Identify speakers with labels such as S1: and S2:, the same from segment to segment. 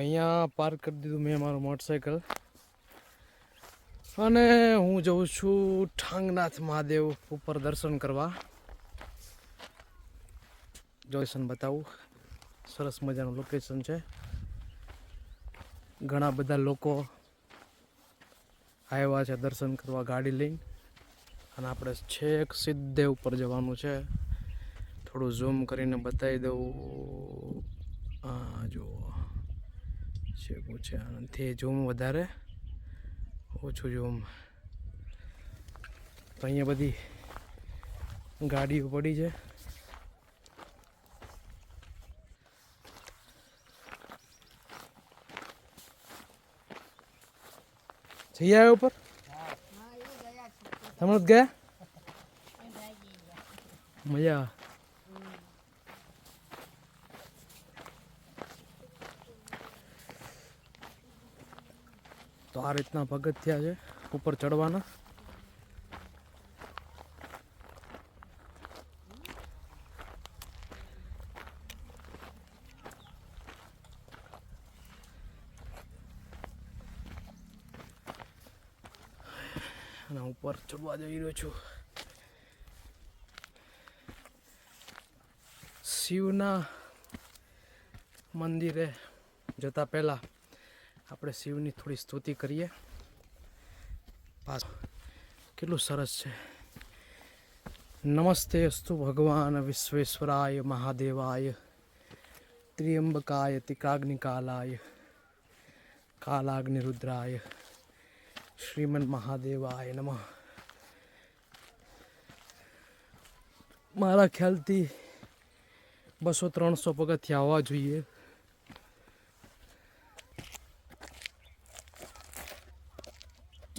S1: અહીંયા પાર્ક કરી દીધું મેં મારું મોટરસાઇકલ અને હું જઉં છું ઠાંગનાથ મહાદેવ ઉપર દર્શન કરવા. જોઈશન બતાવું. સરસ મજાનું લોકેશન છે. ઘણા બધા લોકો આવ્યા છે દર્શન કરવા ગાડી લઈને. અને આપણે છેક સિદ્ધે ઉપર જવાનું છે. થોડું ઝૂમ કરીને બતાવી દઉં. આ જુઓ. છેકું છે. આનંદથી જોમ વધારે ઓછું ઝૂમ તો અહીંયા બધી ગાડીઓ પડી છે. જઈ આવ્યા ઉપર? તમે જ ગયા? મજા આ રીતના પગથિયા છે, ઉપર ચડવાના. અને ઉપર ચડવા જઈ રહ્યો છું. શિવના મંદિરે જતા પહેલા આપણે શિવની થોડી સ્તુતિ કરીએ. પાછ. કેટલું સરસ છે. નમસ્તે અસ્તુ ભગવાન વિશ્વેશ્વરાય મહાદેવાય. ત્રિયંબકાય તિકાગ્નિકાલાય કાલાગ્નિરુદ્રાય. શ્રીમન મહાદેવાય નમઃ. મારા ખ્યાલથી બસો ત્રણસો પગથિયા આવવા જોઈએ.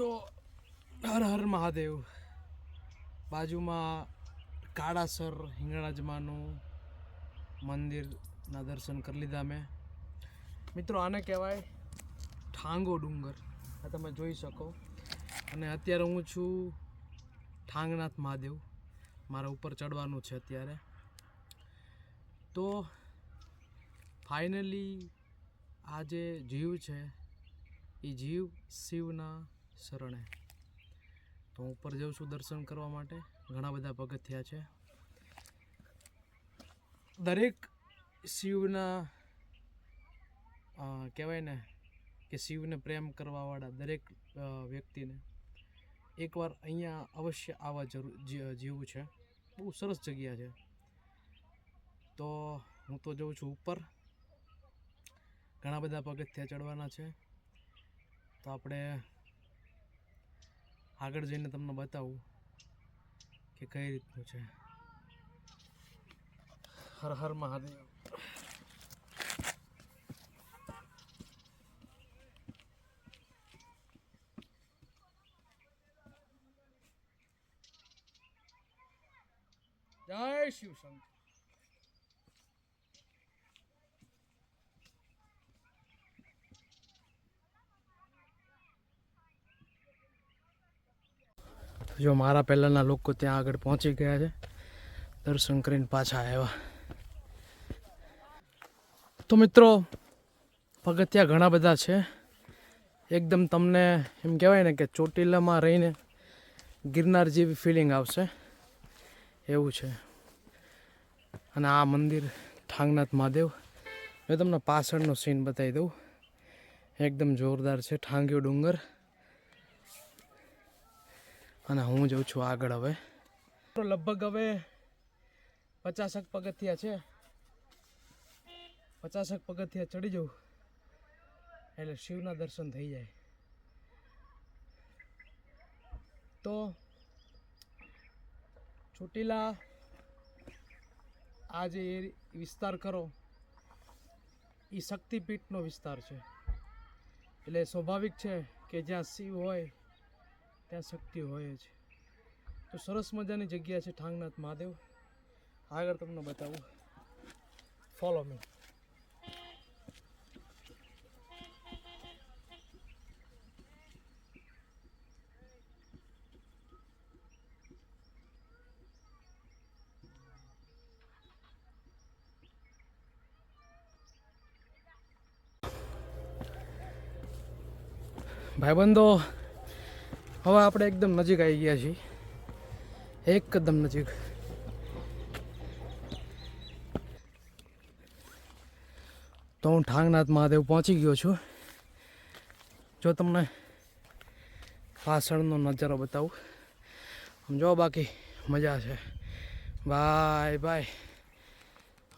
S1: તો હર હર મહાદેવ. બાજુમાં કાળાસર હિંગળાજમાનું મંદિરના દર્શન કરી લીધા મેં. મિત્રો, આને કહેવાય ઠાંગો ડુંગર. આ તમે જોઈ શકો. અને અત્યારે હું છું ઠાંગનાથ મહાદેવ. મારા ઉપર ચડવાનું છે અત્યારે. તો ફાઇનલી આ જે જીવ છે, એ જીવ શિવના શરણે. તો હું ઉપર જાઉં છું દર્શન કરવા માટે. ઘણા બધા પગથિયા છે. દરેક શિવના કહેવાય ને કે શિવને પ્રેમ કરવાવાળા દરેક વ્યક્તિને એકવાર અહીંયા અવશ્ય આવવા જરૂર જેવું છે. બહુ સરસ જગ્યા છે. તો હું તો જઉં છું ઉપર. ઘણા બધા પગથિયા ચડવાના છે. તો આપણે આગળ જઈને તમને બતાવું કે કઈ રીતનું છે. હર હર મહાદેવ. જય શિવ શંકર જો મારા પહેલાંના લોકો ત્યાં આગળ પહોંચી ગયા છે. દર્શન કરીને પાછા આવ્યા. તો મિત્રો, પગથિયા ઘણા બધા છે. એકદમ તમને એમ કહેવાય ને કે ચોટીલામાં રહીને ગિરનાર જેવી ફિલિંગ આવશે. એવું છે. અને આ મંદિર ઠાંગનાથ મહાદેવ. મેં તમને પાછળનો સીન બતાવી દઉં. એકદમ જોરદાર છે, ઠાંગ્યો ડુંગર. અને હું જઉં છું આગળ હવે. લગભગ હવે પચાસક પગથિયા છે. પચાસક પગથિયા ચડી જવું. એટલે શિવના દર્શન થઈ જાય. તો ચોટીલા આ જે વિસ્તાર કરો એ શક્તિપીઠનો વિસ્તાર છે. એટલે સ્વાભાવિક છે કે જ્યાં શિવ હોય ત્યાં શક્તિ હોય જ. તો સરસ મજાની જગ્યા છે ઠાંગનાથ મહાદેવ. આગળ તમને બતાવું. ફોલો મી ભાઈબંધો હવે આપણે એકદમ નજીક આવી ગયા છીએ. એકદમ નજીક. તો હું ઠાંગનાથ મહાદેવ પહોંચી ગયો છું. જો તમને પાછળનો નજારો બતાવું. આમ જો બાકી મજા છે. Bye bye.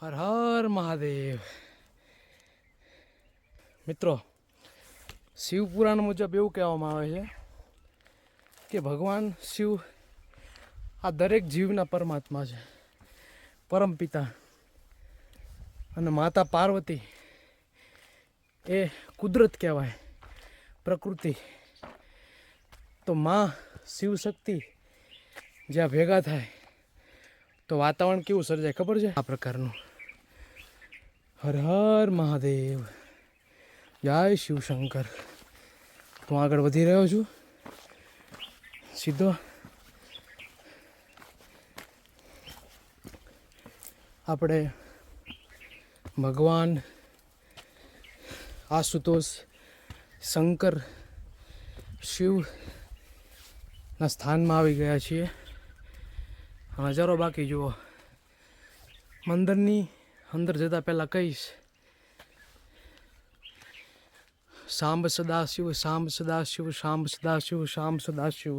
S1: હર હર મહાદેવ. મિત્રો, શિવપુરાણ મુજબ એવું કહેવામાં આવે છે કે ભગવાન શિવ આ દરેક જીવના પરમાત્મા છે. પરમપિતા અને માતા પાર્વતી એ કુદરત કહેવાય, પ્રકૃતિ. તો માં શિવ શક્તિ જ્યાં ભેગા થાય, તો વાતાવરણ કેવું સર્જાય ખબર છે? આ પ્રકારનું. હર હર મહાદેવ. જય શિવશંકર. હું આગળ વધી રહ્યો છું. સીધો. આપણે ભગવાન આશુતોષ શંકર શિવના સ્થાનમાં આવી ગયા છીએ. નજારો બાકી જુઓ. મંદિરની અંદર જતાં પહેલાં કહીશ. સાંબ સદાશિવ સાંભ સદાશિવ સાંભ સદાશિવ શામ સદાશિવ.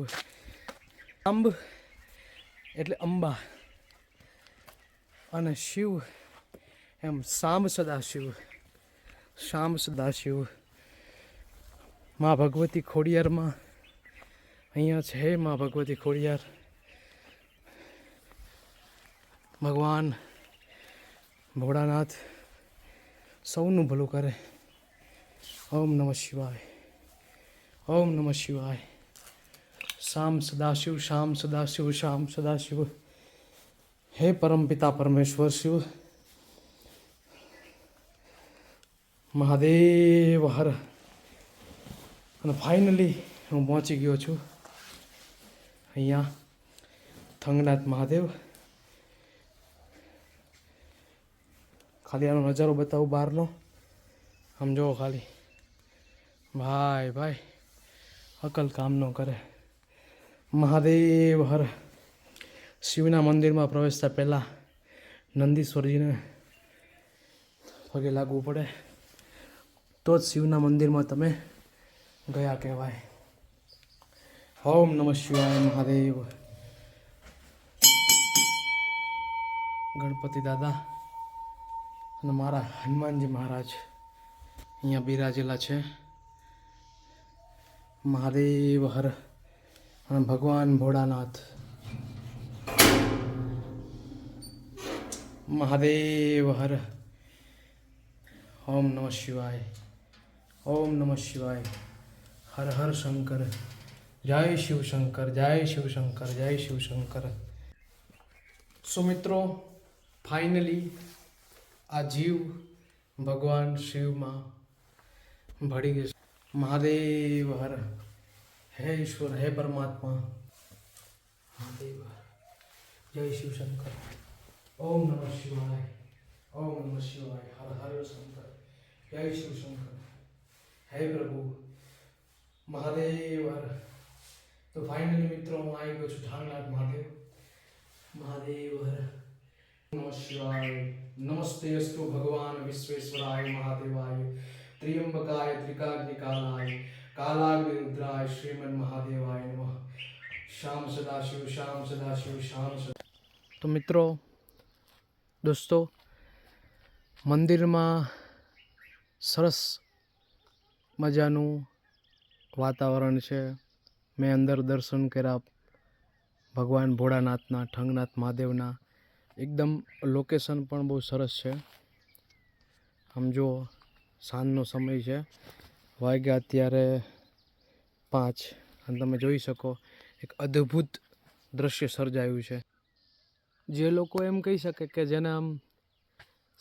S1: અંબ એટલે અંબા અને શિવ એમ સાંભ સદાશિવ શામ સદાશિવ. મા ભગવતી ખોડિયારમાં અહીંયા છે મા ભગવતી ખોડિયાર. ભગવાન ભોળાનાથ સૌનું ભલું કરે. ઓમ નમઃ શિવાય. ઓમ નમઃ શિવાય. શામ સદાશિવ શામ સદાશિવ શામ સદાશિવ. હે પરમપિતા પરમેશ્વર શિવ. મહાદેવ હર. અને ફાઇનલી હું પહોંચી ગયો છું અહીંયા થંગનાથ મહાદેવ. ખાલી આનો નજારો બતાવું બહારનો. સમજો ખાલી. ભાઈ ભાઈ, અકલ કામ ન કરે. મહાદેવ હર. શિવના મંદિરમાં પ્રવેશતા પહેલાં નંદીશ્વરજીને પગે લાગવું પડે. તો જ શિવના મંદિરમાં તમે ગયા કહેવાય. ઓમ નમઃ શિવાય મહાદેવ. ગણપતિ દાદા અને મારા હનુમાનજી મહારાજ અહીંયા બિરાજેલા છે. મહાદેવ હર ભગવાન ભોળાનાથ. મહાદેવ હર. ઓમ નમઃ શિવાય. ઓમ નમઃ શિવાય. હર હર શંકર. જય શિવશંકર જય શિવશંકર જય શિવશંકર સો મિત્રો, ફાઇનલી આ જીવ ભગવાન શિવમાં ભળી ગયો છે. મહાદેવ હર હે ઈશ્વર હે પરમાત્મા મહાદેવ હર. જય શિવશંકર ઓમ નમઃ શિવાય ઓમ નમઃ શિવાય હર હર શંકર જય શિવશંકર હે પ્રભુ મહાદેવ હર તો ફાઇનલી મિત્રો હું આવી ગયો છું ઠાંગનાથ મહાદેવ મહાદેવ હર નમઃ શિવાય નમસ્તે અસ્તુ ભગવાન વિશ્વેશ્વરાય મહાદેવાય ત્રિયંબકાય ત્રિકાગ્નિકાલાય કાલાગ્નિ રુદ્રાય શ્રીમન મહાદેવાય નમઃ શ્યામ સદાશિવ શ્યામ સદાશિવ શ્યામ સદા તો મિત્રો દોસ્તો મંદિરમાં સરસ મજાનું વાતાવરણ છે મેં અંદર દર્શન કર્યા ભગવાન ભોળાનાથના ઠંગનાથ મહાદેવના એકદમ લોકેશન પણ બહુ સરસ છે આમ જો સાંજનો સમય છે. વાગ્યા અત્યારે પાંચ. અને તમે જોઈ શકો, એક અદ્ભુત દ્રશ્ય સર્જાયું છે. જે લોકો એમ કહી શકે કે જેને આમ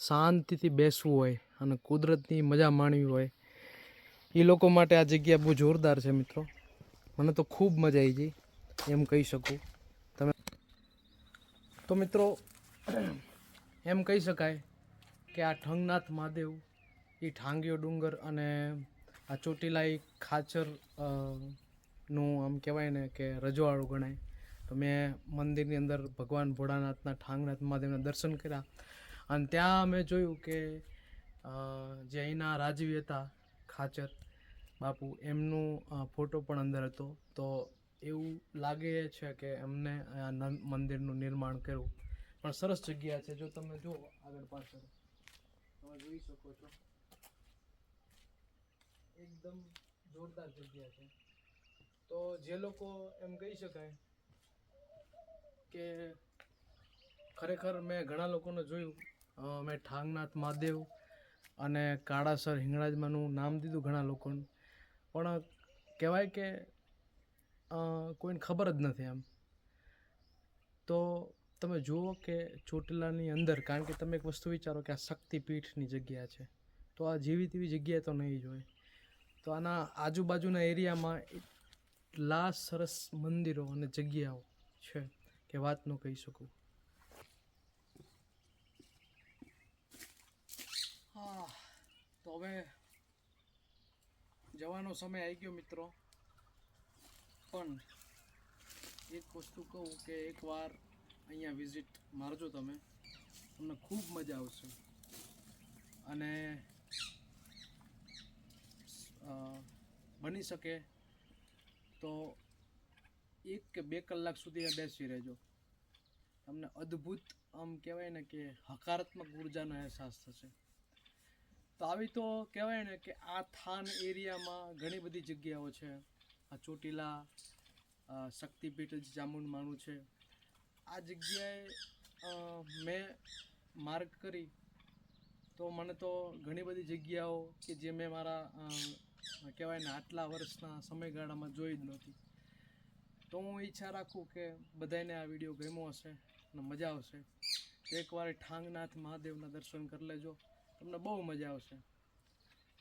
S1: શાંતિથી બેસવું હોય અને કુદરતની મજા માણવી હોય, એ લોકો માટે આ જગ્યા બહુ જોરદાર છે મિત્રો. મને તો ખૂબ મજા આવી ગઈ, એમ કહી શકું. તમે તો મિત્રો, એમ કહી શકાય કે આ ઠંગનાથ મહાદેવ એ ઠાંગીયો ડુંગર અને આ ચોટીલાઈ ખાચરનું આમ કહેવાય ને કે રજવાડું ગણાય. તો મેં મંદિરની અંદર ભગવાન ભોળાનાથના ઠાંગનાથ મહાદેવના દર્શન કર્યા. અને ત્યાં મેં જોયું કે જે અહીંના રાજવી હતા ખાચર, બાપુ, એમનું ફોટો પણ અંદર હતો. તો એવું લાગે છે કે એમને આ મંદિરનું નિર્માણ કર્યું. પણ સરસ જગ્યા છે. જો તમે જુઓ આગળ પાછળ. તમે જોઈ શકો છો. એકદમ જોરદાર જગ્યા છે. તો જે લોકો એમ કહી શકાય કે ખરેખર મેં ઘણા લોકોને જોયું. મેં ઠાંગનાથ મહાદેવ અને કાળાસર હિંગળાજમાંનું નામ દીધું ઘણા લોકોને. પણ કહેવાય કે કોઈને ખબર જ નથી એમ તો તમે જુઓ કે ચોટીલાની અંદર, કારણ કે તમે એક વસ્તુ વિચારો કે આ શક્તિપીઠની જગ્યા છે. તો આ જેવી તેવી જગ્યાએ તો નહીં જ હોય. તો આના આજુબાજુના એરિયામાં એટલા સરસ મંદિરો અને જગ્યાઓ છે કે વાત ન કહી શકું. હા, તો હવે જવાનો સમય આવી ગયો મિત્રો. પણ એક વસ્તુ કહું કે એકવાર અહીંયા વિઝિટ મારજો તમે. તમને ખૂબ મજા આવશે. અને બની શકે તો એક કે બે કલાક સુધી બેસી રહેજો. તમને અદ્ભુત આમ કહેવાય ને કે હકારાત્મક ઉર્જાનો અહેસાસ થશે. તો આવી તો કહેવાય ને કે આ થાન એરિયામાં ઘણી બધી જગ્યાઓ છે. આ ચોટીલા શક્તિપીઠ જામુન ચામુંડમાનું છે. આ જગ્યાએ મેં માર્ગ કરી. તો મને તો ઘણી બધી જગ્યાઓ કે જે મેં મારા કહેવાય ને, આટલા વર્ષના સમયગાળામાં જોઈ જ નહોતી તો હું ઈચ્છા રાખું કે બધાને આ વીડિયો ગમ્યો હશે અને મજા આવશે. એકવાર ઠાંગનાથ મહાદેવના દર્શન કરી લેજો. તમને બહુ મજા આવશે.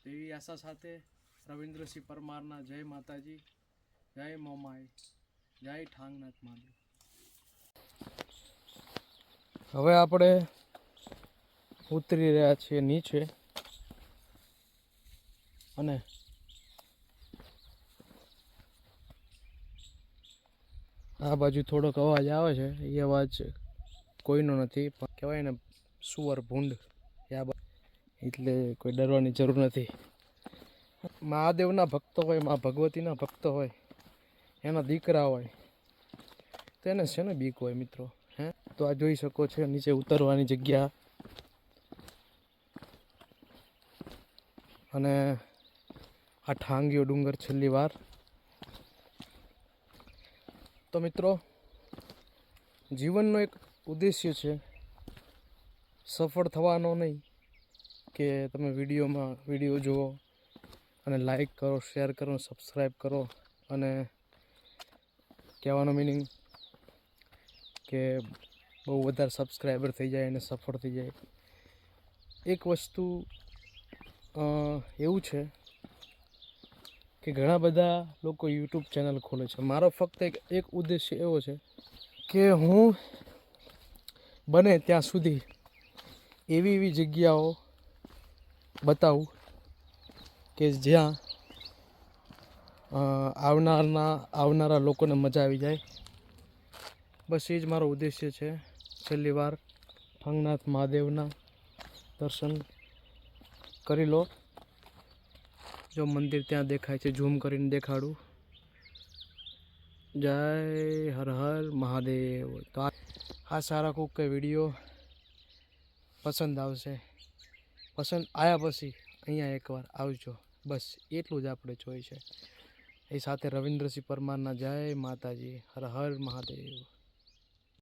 S1: તો એવી આશા સાથે રવિન્દ્રસિંહ પરમારના જય માતાજી, જય મોમાઈ, જય ઠાંગનાથ મહાદેવ. હવે આપણે ઉતરી રહ્યા છીએ નીચે. અને આ બાજુ થોડોક અવાજ આવે છે. એ અવાજ કોઈનો નથી, પણ કહેવાય ને સુવર ભૂંડ. આ એટલે કોઈ ડરવાની જરૂર નથી. મહાદેવના ભક્તો હોય, મા ભગવતીના ભક્તો હોય, એના દીકરા હોય, તો એને છે ને બીક હોય મિત્રો? હે? તો આ જોઈ શકો છો, નીચે ઉતરવાની જગ્યા. અને આ ઠાંગીયો ડુંગર છેલ્લી વાર. તો મિત્રો, જીવનનો એક ઉદ્દેશ્ય છે સફળ થવાનો નહીં, કે તમે વિડીયોમાં વીડિયો જુઓ અને લાઈક કરો શેર કરો સબસ્ક્રાઈબ કરો અને કહેવાનો મિનિંગ કે બહુ વધારે સબસ્ક્રાઈબર થઈ જાય અને સફળ થઈ જાય. એક વસ્તુ એવું છે કે ઘણા બધા લોકો યુટ્યુબ ચેનલ ખોલે છે. મારો ફક્ત એક એક ઉદ્દેશ્ય એવો છે કે હું બને ત્યાં સુધી એવી એવી જગ્યાઓ બતાવું કે જ્યાં આવનારના, આવનારા લોકોને મજા આવી જાય. બસ એ જ મારો ઉદ્દેશ્ય છે. છેલ્લી વાર ફંગનાથ મહાદેવના દર્શન કરી લો. જો મંદિર ત્યાં દેખાય છે, ઝૂમ કરીને દેખાડું. જય હર હર મહાદેવ. તો આ સારા કોક કે વીડિયો પસંદ આવશે. પસંદ આવ્યા પછી અહીંયા એકવાર આવજો. બસ એટલું જ આપણે જોઈએ છે. એ સાથે રવિન્દ્રસિંહ પરમારના જય માતાજી. હર હર મહાદેવ.